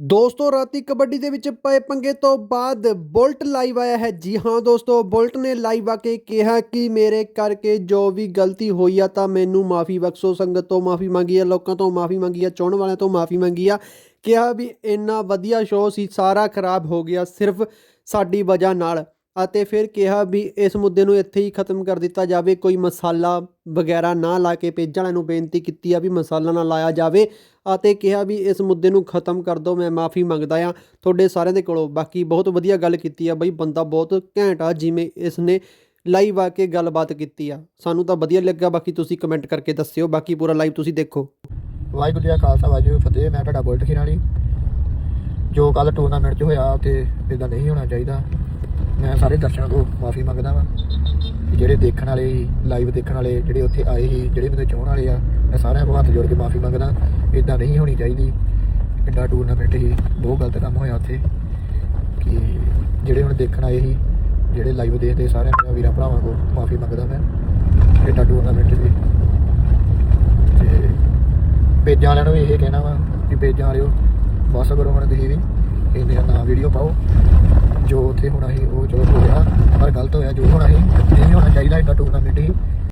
ਦੋਸਤੋ, ਰਾਤੀ ਕਬੱਡੀ ਦੇ ਵਿੱਚ ਪਏ ਪੰਗੇ ਤੋਂ ਬਾਅਦ ਬੁਲਟ ਲਾਈਵ ਆਇਆ ਹੈ। ਜੀ ਹਾਂ ਦੋਸਤੋ, ਬੁਲਟ ਨੇ ਲਾਈਵ ਆ ਕੇ ਕਿਹਾ ਕਿ ਮੇਰੇ ਕਰਕੇ ਜੋ ਵੀ ਗਲਤੀ ਹੋਈ ਆ, ਤਾਂ ਮੈਨੂੰ ਮਾਫੀ ਬਖਸ਼ੋ, ਸੰਗਤ ਤੋਂ ਮਾਫੀ ਮੰਗੀ ਆ, ਲੋਕਾਂ ਤੋਂ ਮਾਫੀ ਮੰਗੀ ਆ ਚਾਹਣ ਵਾਲਿਆਂ ਤੋਂ ਮਾਫੀ ਮੰਗੀ ਆ। ਕਿਹਾ ਵੀ ਇੰਨਾ ਵਧੀਆ ਸ਼ੋਅ ਸੀ, ਸਾਰਾ ਖਰਾਬ ਹੋ ਗਿਆ ਸਿਰਫ ਸਾਡੀ ਵਜ੍ਹਾ ਨਾਲ। ਅਤੇ ਫਿਰ ਕਿਹਾ ਵੀ ਇਸ ਮੁੱਦੇ ਨੂੰ ਇੱਥੇ ਹੀ ਖਤਮ ਕਰ ਦਿੱਤਾ ਜਾਵੇ, ਕੋਈ ਮਸਾਲਾ ਵਗੈਰਾ ਨਾ ਲਾ ਕੇ ਪੇਜਾਂ ਵਾਲਿਆਂ ਨੂੰ ਬੇਨਤੀ ਕੀਤੀ ਆ ਵੀ ਮਸਾਲਾ ਨਾ ਲਾਇਆ ਜਾਵੇ ਅਤੇ ਕਿਹਾ ਵੀ ਇਸ ਮੁੱਦੇ ਨੂੰ ਖਤਮ ਕਰ ਦਿਓ, ਮੈਂ ਮਾਫੀ ਮੰਗਦਾ ਆ ਤੁਹਾਡੇ ਸਾਰਿਆਂ ਦੇ ਕੋਲੋਂ। ਬਾਕੀ ਬਹੁਤ ਵਧੀਆ ਗੱਲ ਕੀਤੀ ਆ ਬਈ, ਬੰਦਾ ਬਹੁਤ ਘੈਂਟ ਆ ਜਿਵੇਂ ਇਸ ਨੇ ਲਾਈਵ ਆ ਕੇ ਗੱਲਬਾਤ ਕੀਤੀ ਆ। ਸਾਨੂੰ ਤਾਂ ਵਧੀਆ ਲੱਗਾ, ਬਾਕੀ ਤੁਸੀਂ ਕਮੈਂਟ ਕਰਕੇ ਦੱਸਿਓ, ਬਾਕੀ ਪੂਰਾ ਲਾਈਵ ਤੁਸੀਂ ਦੇਖੋ। ਵਾਹਿਗੁਰੂ ਜੀ ਕਾ ਖਾਲਸਾ, ਵਾਹਿਗੁਰੂ ਜੀ ਕੀ ਫਤਿਹ, ਮੈਂ ਤੁਹਾਡਾ ਬੁਲਟ ਖੀਰਾਲੀ ਜੋ ਕੱਲ ਟੂਰਨਾਮੈਂਟ 'ਚ ਹੋਇਆ ਤੇ ਇਦਾਂ ਨਹੀਂ ਹੋਣਾ ਚਾਹੀਦਾ। ਮੈਂ ਸਾਰੇ ਦਰਸ਼ਕਾਂ ਕੋਲ ਮਾਫੀ ਮੰਗਦਾ ਵਾਂ ਕਿ ਜਿਹੜੇ ਦੇਖਣ ਵਾਲੇ ਸੀ ਲਾਈਵ ਦੇਖਣ ਵਾਲੇ, ਜਿਹੜੇ ਉੱਥੇ ਆਏ ਸੀ, ਜਿਹੜੇ ਮੈਨੂੰ ਚਾਹਣ ਵਾਲੇ ਆ, ਮੈਂ ਸਾਰਿਆਂ ਕੋਲ ਹੱਥ ਜੋੜ ਕੇ ਮਾਫੀ ਮੰਗਦਾ। ਇਦਾਂ ਨਹੀਂ ਹੋਣੀ ਚਾਹੀਦੀ। ਕਿੱਡਾ ਟੂਰਨਾਮੈਂਟ ਹੀ ਬਹੁਤ ਗਲਤ ਕੰਮ ਹੋਇਆ ਉੱਥੇ। ਕਿ ਜਿਹੜੇ ਹੁਣ ਦੇਖਣ ਆਏ ਸੀ, ਜਿਹੜੇ ਲਾਈਵ ਦੇਖਦੇ ਸਾਰਿਆਂ ਮੇਰਾ ਵੀਰਾਂ ਭਰਾਵਾਂ ਕੋਲ ਮਾਫੀ ਮੰਗਦਾ ਮੈਂ ਕਿੱਡਾ ਟੂਰਨਾਮੈਂਟ ਸੀ ਤੇ ਪੇਜਾਂ ਵਾਲਿਆਂ ਨੂੰ ਵੀ ਇਹ ਕਹਿਣਾ ਵਾ ਕਿ ਪੇਜਾਂ ਵਾਲਿਓ, ਬਸ ਕਰੋ ਹੁਣ ਤੁਸੀਂ ਵੀ, ਇਹਦੇ ਨਾ ਵੀਡੀਓ ਪਾਓ। ਜੋ ਉੱਥੇ ਹੋਣਾ ਸੀ, ਉਹ ਚਲੋ ਹੋ ਗਿਆ। ਪਰ ਗਲਤ ਹੋਇਆ, ਜੋ ਹੋਣਾ ਸੀ ਨਹੀਂ ਹੋਣਾ ਚਾਹੀਦਾ ਇੱਕ ਟੂਰਨਾਮੈਂਟ ਹੀ।